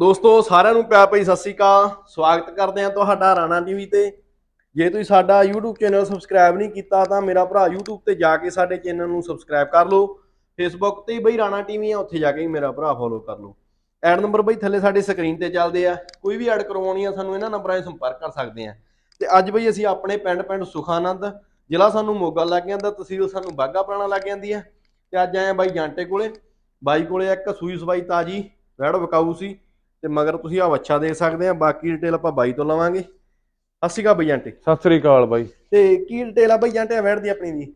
ਦੋਸਤੋ, ਸਾਰਿਆਂ ਨੂੰ ਪਿਆਰ ਭਰੀ ਸਤਿ ਸ੍ਰੀ ਅਕਾਲ। ਸਵਾਗਤ ਕਰਦੇ ਹਾਂ ਤੁਹਾਡਾ ਰਾਣਾ ਟੀਵੀ ਤੇ। ਜੇ ਤੁਸੀਂ ਸਾਡਾ YouTube ਚੈਨਲ ਸਬਸਕ੍ਰਾਈਬ ਨਹੀਂ ਕੀਤਾ, ਤਾਂ ਮੇਰਾ ਭਰਾ YouTube ਤੇ ਜਾ ਕੇ ਸਾਡੇ ਚੈਨਲ ਨੂੰ ਸਬਸਕ੍ਰਾਈਬ ਕਰ ਲਓ। Facebook ਤੇ ਬਈ ਰਾਣਾ ਟੀਵੀ ਆ, ਉੱਥੇ ਜਾ ਕੇ ਵੀ ਮੇਰਾ ਭਰਾ ਫੋਲੋ ਕਰ ਲਓ। ਐਡ ਨੰਬਰ ਬਈ ਥੱਲੇ ਸਾਡੇ ਸਕਰੀਨ ਤੇ ਚੱਲਦੇ ਆ। ਕੋਈ ਵੀ ਐਡ ਕਰਵਾਉਣੀ ਆ, ਸਾਨੂੰ ਇਹਨਾਂ ਨੰਬਰਾਂ 'ਤੇ ਸੰਪਰਕ ਕਰ ਸਕਦੇ ਆ। ਤੇ ਅੱਜ ਬਈ ਅਸੀਂ ਆਪਣੇ ਪਿੰਡ ਪਿੰਡ ਸੁਖਾਨੰਦ, ਜ਼ਿਲ੍ਹਾ ਸਾਨੂੰ ਮੋਗਾ ਲੱਗ ਜਾਂਦਾ, ਤਹਿਸੀਲ ਸਾਨੂੰ ਬਾਗਾ ਪੁਰਾਣਾ ਲੱਗ ਜਾਂਦੀ ਆ। ਤੇ ਅੱਜ ਆਏ ਆ ਬਾਈ ਜਾਂਟੇ ਕੋਲੇ। ਬਾਈ ਕੋਲੇ ਇੱਕ ਸੂਈ ਸਵਾਈ ਤਾਜੀ ਵੈੜ ਵਿਕਾਊ ਸੀ। ਤੇ ਮਗਰ ਤੁਸੀਂ ਆ ਵੱਛਾ ਦੇਖ ਸਕਦੇ ਆ ਬਾਕੀ ਡਿਟੇਲ ਆਪਾਂ ਬਾਈ ਤੋਂ ਲਵਾਂਗੇ। ਸਤਿ ਸ਼੍ਰੀ ਅਕਾਲ ਬਈ ਜਾਂਟੇ ਸਤਿ ਸ੍ਰੀ ਅਕਾਲ ਬਾਈ। ਤੇ ਕੀ ਡਿਟੇਲ ਆ ਬਈ ਜਾਂਟੇ ਵੈੜ ਦੀ ਆਪਣੀ ਦੀ।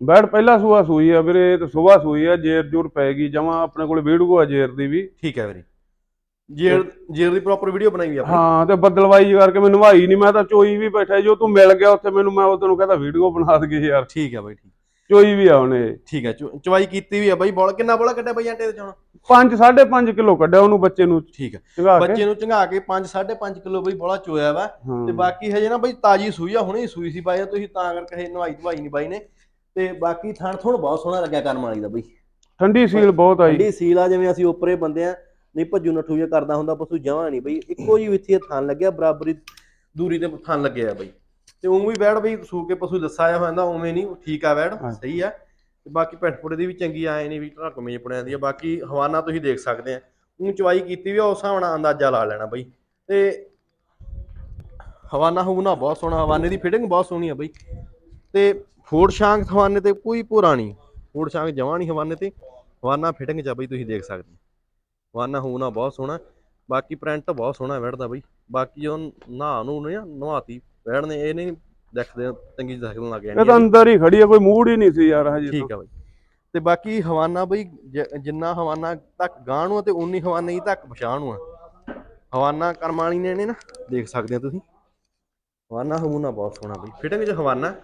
ਬੈਡ ਪਹਿਲਾ ਸੂਆ ਸੂਈ ਆ ਵੀਰੇ ਤੇ ਸਵੇਰ ਸੂਈ ਆ ਜੇਰ ਜੂਰ ਪੈ ਗਈ ਜਮਾ ਆਪਣੇ ਕੋਲ ਵੀਡੀਓ ਆ ਜੇਰ ਦੀ ਵੀ। ਠੀਕ ਹੈ ਵੀਰੇ। ਜੇਰ ਜੇਰ ਦੀ ਪ੍ਰੋਪਰ ਵੀਡੀਓ ਬਣਾਈ ਵੀ ਆਪਾਂ ਹਾਂ ਤੇ ਬੱਦਲਵਾਈ ਕਰਕੇ ਮੈਂ ਨਵਾਈ ਨਹੀਂ ਮੈਂ ਤਾਂ ਚੋਈ ਵੀ ਬੈਠਾ ਜੋ ਤੂੰ ਮਿਲ ਗਿਆ ਉੱਥੇ ਮੈਨੂੰ ਮੈਂ ਉਦੋਂ ਨੂੰ ਕਹਿੰਦਾ ਵੀਡੀਓ ਬਣਾ ਦਗੇ ਯਾਰ। ਠੀਕ ਹੈ ਬਾਈ ਠੀਕ ਚੋਈ ਵੀ ਆ ਉਹਨੇ। ਠੀਕ ਹੈ ਚੁ- ਕੀਤੀ ਵੀ ਆ ਬਾਈ ਬੋਲ ਕਿੰਨਾ ਬੋਲਾ ਕੱਢਿਆ ਬਾਈ ਦੇ ਚੋਂ? 5 5.5 ਕਿਲੋ ਕੱਢਿਆ ਉਹਨੂੰ ਬੱਚੇ ਨੂੰ। ਠੀਕ ਹੈ ਚੰਗਾ ਕੇ। ਬੱਚੇ ਨੂੰ ਚੰਗਾ ਕੇ 5 5.5 ਕਿਲੋ ਬਈ ਬੋਲਾ ਚੋਇਆ ਵਾ। ਹਾਂ। ਤੇ ਬਾਕੀ ਹਜੇ ਨਾ ਬਈ ਤਾਜੀ ਸੂਈ ਆ ਹੁਣੇ ਹੀ ਸੂਈ ਸੀ ਬਾਈ ਤੁਸੀਂ ਤਾਂ ਕਰਕੇ ਹਜੇ ਨਵਾਈ ਧਵਾਈ ਨਹੀਂ ਬਾਈ ਨੇ। ਤੇ ਬਾਕੀ ਥਣ ਥੋੜ ਬਹੁਤ ਸੋਹਣਾ ਲੱਗਿਆ ਕਰਮ ਵਾਲੀ ਦਾ ਬਈ। ਠੰਡੀ ਸੀਲ ਬਹੁਤ ਆਈ। ਠੰਡੀ ਸੀਲ ਆ ਜਿਵੇਂ ਅਸੀਂ ਉੱਪਰੇ ਬੰਦੇ ਆ ਨਹੀਂ ਭੱਜੂ ਨੱਠੂ ਜੇ ਕਰਦਾ ਹੁੰਦਾ ਪਸ਼ੂ ਜਮਾਂ ਨਹੀਂ ਬਈ। ਇੱਕੋ ਜੀ ਵਿੱਥੀ ਥਣ ਲੱਗਿਆ ਬਰਾਬਰੀ ਦੂਰੀ ਤੇ ਥਣ ਲੱਗਿਆ ਬਈ। ਤੇ ਉਂ ਵੀ ਵੈੜ ਬਈ ਸੂ ਕੇ ਪਸ਼ੂ ਲੱਸਾ ਆ ਹੁੰਦਾ ਉਵੇਂ ਨਹੀਂ ਠੀਕ ਆ ਹਾਂ। ਸਹੀ ਆ। ਤੇ ਬਾਕੀ ਪੈਟਪੁੜੇ ਦੀ ਵੀ ਚੰਗੀ ਆਏ ਨਹੀਂ ਵੀ ਢੱਕਵੇਂ ਪੁੜਿਆਂ ਦੀ ਆ। ਬਾਕੀ ਹਵਾਨਾ ਤੁਸੀਂ ਦੇਖ ਸਕਦੇ ਆ। ਉਂ ਚਵਾਈ ਕੀਤੀ ਵੀ ਉਸ ਹਿਸਾਬ ਨਾਲ ਅੰਦਾਜ਼ਾ ਲਾ ਲੈਣਾ ਬਈ। ਤੇ ਹਵਾਨਾ ਹੂਨਾ ਬਹੁਤ ਸੋਹਣਾ ਹਵਾਨੇ ਦੀ ਫਿਟਿੰਗ ਬਹੁਤ ਸੋਹਣੀ ਆ ਬਈ। ਤੇ ਫੋੜ ਸ਼ਾਂਗ ਹਵਾਨੇ ਤੇ ਕੋਈ ਭੂਰਾ ਨਹੀਂ। ਫੋੜ ਸ਼ਾਂਗ ਜਮਾਂ ਨਹੀਂ ਹਵਾਨੇ ਤੇ। ਹਵਾਨਾ ਫਿਟਿੰਗ ਚ ਬਈ ਤੁਸੀਂ ਦੇਖ ਸਕਦੇ। ਹਵਾਨਾ ਹੂਨਾ ਬਹੁਤ ਸੋਹਣਾ। ਬਾਕੀ ਪ੍ਰਿੰਟ ਬਹੁਤ ਸੋਹਣਾ ਵੈੜਦਾ ਬਈ। ਬਾਕੀ ਉਹ ਨਹਾ ਨੂੰ ਨਹੀਂ ਨਹਾਤੀ। ਵੈੜ ਨੇ ਇਹ ਨਹੀਂ ਦੇਖਦੇ ਚੰਗੀ ਦੇਖਣ ਲੱਗ ਇਹ ਤਾਂ ਅੰਦਰ ਹੀ ਖੜੀ ਆ ਕੋਈ ਮੂਡ ਹੀ ਨਹੀਂ ਸੀ ਯਾਰ ਹਜੇ ਠੀਕ ਆ ਬਈ। ਤੇ ਬਾਕੀ ਹਵਾਨਾ ਬਈ ਜਿੰਨਾ ਹਵਾਨਾ ਤੱਕ ਗਾਂ ਨੂੰ ਤੇ ਉਨੀ ਹਵਾਨਾ ਹੀ ਤੱਕ ਪਛਾਣ ਨੂੰ ਆ। ਹਵਾਨਾ ਕਰਮ ਵਾਲੀ ਨੇ ਨੇ ਨਾ ਦੇਖ ਸਕਦੇ ਆ ਤੁਸੀਂ। ਹਵਾਨਾ ਹਮੂਨਾ ਬਹੁਤ ਸੋਹਣਾ ਬਈ। ਫਿਟਿੰਗ ਚ ਹਵਾਨਾ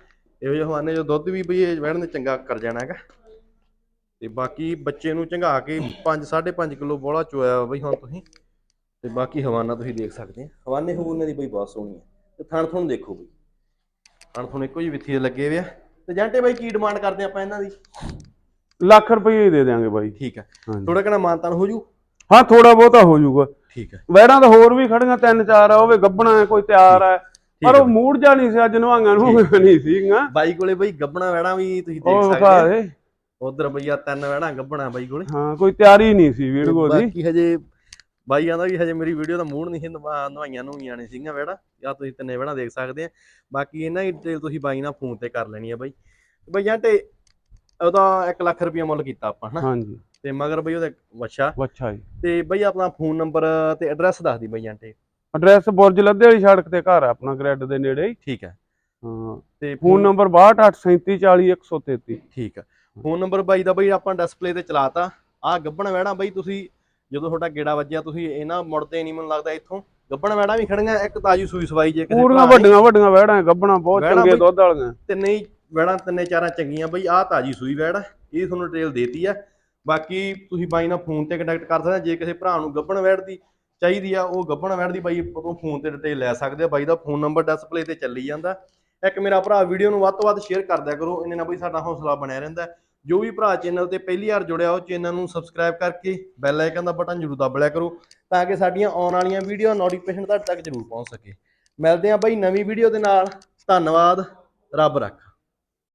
ਇਹੋ ਜਿਹੇ ਹਵਾਨੇ ਜੋ ਦੁੱਧ ਵੀ ਬਈ ਇਹ ਵੈੜ ਨੇ ਚੰਗਾ ਕਰ ਜਾਣਾ ਹੈਗਾ। ਤੇ ਬਾਕੀ ਬੱਚੇ ਨੂੰ ਚੰਗਾ ਕੇ 5 5.5 ਕਿਲੋ ਬੋਲਾ ਚੋਇਆ ਬਈ ਹੁਣ ਤੁਸੀਂ। ਤੇ ਬਾਕੀ ਹਵਾਨਾ ਤੁਸੀਂ ਦੇਖ ਸਕਦੇ ਆ। ਹਵਾਨੇ ਹਮੂਨੇ ਦੀ ਬਈ ਬਹੁਤ ਸੋਹਣੀ ਹੈ ਤੇ ਥਣ ਥਣ ਦੇਖੋ ਬਈ। ਥਣ ਥਣ ਇੱਕੋ ਜਿਹੀ ਵਿੱਥੀ ਦੇ ਲੱਗੇ ਹੋਏ ਆ। ਤੇ ਜਾਂਟੇ ਬਾਈ ਕੀ ਡਿਮਾਂਡ ਕਰਦੇ ਆਪਾਂ ਇਹਨਾਂ ਦੀ? ਲੱਖ ਰੁਪਏ ਹੀ ਦੇ ਦਿਆਂਗੇ ਬਾਈ। ਠੀਕ ਹੈ ਹਾਂਜੀ। ਥੋੜਾ ਕਣਾ ਮਾਨਤਾਨ ਹੋ ਜੂ? ਹਾਂ ਥੋੜਾ ਬਹੁਤਾ ਹੋ ਜਾਊਗਾ ਠੀਕ ਹੈ ਵੈੜਾਂ ਤਾਂ ਹੋਰ ਵੀ ਖੜੀਆਂ ਤਿੰਨ ਚਾਰ ਆ ਉਹ ਵੀ ਗੱਬਣਾ ਹੈ ਕੋਈ ਤਿਆਰ ਹੈ। ਪਰ ਹੈ ਉਹ ਮੂਡ ਜਾ ਨਹੀਂ ਸੀ ਅੱਜ ਨਵਾਂਗਾਂ ਨੂੰ ਨਹੀਂ ਸੀਗਾ ਬਾਈ ਕੋਲੇ ਬਈ ਗੱਬਣਾ ਵੈਣਾ ਵੀ ਤੁਸੀਂ ਦੇਖ ਉਹ ਸਕਦੇ ਵਿਖਾ ਦੇ ਉਧਰ ਬਈਆ ਤਿੰਨ ਵੈਣਾ ਗੱਬਣਾ ਬਾਈ ਕੋਲੇ। ਹਾਂ ਕੋਈ ਤਿਆਰੀ ਨਹੀਂ ਸੀ ਵੀਡੀਓ ਦੀ। ਬਾਕੀ ਹਜੇ ਬਾਈ ਆਂਦਾ ਵੀ ਹਜੇ ਮੇਰੀ ਵੀਡੀਓ ਦਾ ਮੂਡ ਨਹੀਂ ਸੀ ਨਵਾ- ਨਵਾਈਆਂ ਨਵਾਈਆਂ ਨੇ ਸੀਗੀਆਂ ਵੈੜਾ ਜਾਂ ਤੁਸੀਂ ਤਿੰਨੇ ਵੈਣਾ ਦੇਖ ਸਕਦੇ ਆ। ਬਾਕੀ ਇਹਨਾਂ ਦੀ ਡਿਟੇਲ ਤੁਸੀਂ ਬਾਈ ਨਾਲ ਫੋਨ ਤੇ ਕਰ ਲੈਣੀ ਆ ਬਾਈ। ਬਈ ਜਾਂਟੇ ਉਹਦਾ 1 ਲੱਖ ਰੁਪਇਆ ਮੁੱਲ ਕੀਤਾ ਆਪਾਂ ਹਨਾ? ਹਾਂਜੀ। ਤੇ ਮਗਰ ਬਈ ਉਹਦਾ ਵੱਛਾ। ਅੱਛਾ ਜੀ। ਤੇ ਬਈ ਆਪਣਾ ਫੋਨ ਨੰਬਰ ਤੇ ਐਡਰੈਸ ਦੱਸ ਦੀ ਬਈ ਜਾਂਟੇ ਐਡਰੈਸ ਬੁਰਜ ਲੱਦੇ ਵਾਲੀ ਸੜਕ ਤੇ ਘਰ ਆ ਆਪਣਾ ਗ੍ਰੈਡ ਦੇ ਨੇੜੇ ਹੀ। ਠੀਕ ਹੈ। ਹਾਂ। ਤੇ ਫੋਨ ਨੰਬਰ 6283740133 ਠੀਕ ਆ। ਫੋਨ ਨੰਬਰ ਬਾਈ ਦਾ ਬਈ ਆਪਾਂ ਡਿਸਪਲੇ ਤੇ ਚਲਾਤਾ ਆ ਗੱਬਣ ਵੈੜਾ ਬਈ ਤੁਸੀਂ ਜਦੋਂ ਤੁਹਾਡਾ ਗੇੜਾ ਵੱਜਿਆ ਤੁਸੀਂ ਇਹਨਾਂ ਮੁੜਦੇ ਨਹੀਂ ਮੈਨੂੰ ਲੱਗਦਾ ਇੱਥੋਂ ਗੱਬਣ ਵੈੜਾ ਵੀ ਖੜੀਆਂ ਇੱਕ ਤਾਜੀ ਸੂਈ ਸਵਾਈ ਜੇ ਕਿਸੇ ਪੂਰੀਆਂ ਭਰਾ ਨੇ। ਵੱਡੀਆਂ ਵੱਡੀਆਂ ਵਹਿੜਾਂ ਗੱਬਣਾ ਬਹੁਤ ਵਹਿੜਾਂ ਚੰਗੇ ਬਈ- ਦੁੱਧ ਵਾਲੀਆਂ ਤਿੰਨੇ ਹੀ ਵੈੜਾਂ ਤਿੰਨੇ ਚਾਰਾਂ ਚੰਗੀਆਂ ਬਈ ਆਹ ਤਾਜੀ ਸੂਈ ਵੈੜ ਆ, ਇਹ ਤੁਹਾਨੂੰ ਡਿਟੇਲ ਦੇਤੀ ਆ ਬਾਕੀ ਤੁਸੀਂ ਬਾਈ ਨਾਲ ਫੋਨ ਤੇ ਕੰਟੈਕਟ ਕਰ ਸਕਦੇ ਆ ਜੇ ਕਿਸੇ ਭਰਾ ਨੂੰ ਗੱਬਣ ਵੈੜ ਦੀ ਚਾਹੀਦੀ ਆ ਉਹ ਗੱਬਣ ਵੈੜ ਦੀ ਬਾਈ ਤੋਂ ਫੋਨ ਤੇ ਡਿਟੇਲ ਲੈ ਸਕਦੇ ਆ ਬਾਈ ਦਾ ਫੋਨ ਨੰਬਰ ਡਿਸਪਲੇ ਤੇ ਚੱਲੀ ਜਾਂਦਾ ਇੱਕ ਮੇਰਾ ਭਰਾ ਵੀਡੀਓ ਨੂੰ ਵੱਧ ਤੋਂ ਵੱਧ ਸ਼ੇਅਰ ਕਰ ਦਿਆ ਕਰੋ ਇਹਨੇ ਨਾਲ ਬਈ ਸਾਡਾ ਹੌਸਲਾ ਬਣਿਆ ਰਹਿੰਦਾ ਹੈ। ਜੋ ਵੀ ਭਰਾ ਚੈਨਲ ਤੇ ਪਹਿਲੀ ਵਾਰ ਜੁੜਿਆ ਉਹ ਚੈਨਲ ਨੂੰ ਸਬਸਕ੍ਰਾਈਬ ਕਰਕੇ ਬੈਲ ਆਈਕਨ ਦਾ ਬਟਨ ਜ਼ਰੂਰ ਦਬ ਲਿਆ ਕਰੋ ਤਾਂ ਕਿ ਸਾਡੀਆਂ ਆਉਣ ਵਾਲੀਆਂ ਵੀਡੀਓ ਨੋਟੀਫਿਕੇਸ਼ਨ ਤੁਹਾਡੇ ਤੱਕ ਜ਼ਰੂਰ ਪਹੁੰਚ ਸਕੇ। ਮਿਲਦੇ ਹਾਂ ਬਾਈ ਨਵੀਂ ਵੀਡੀਓ ਦੇ ਨਾਲ। ਧੰਨਵਾਦ। ਰੱਬ ਰੱਖ।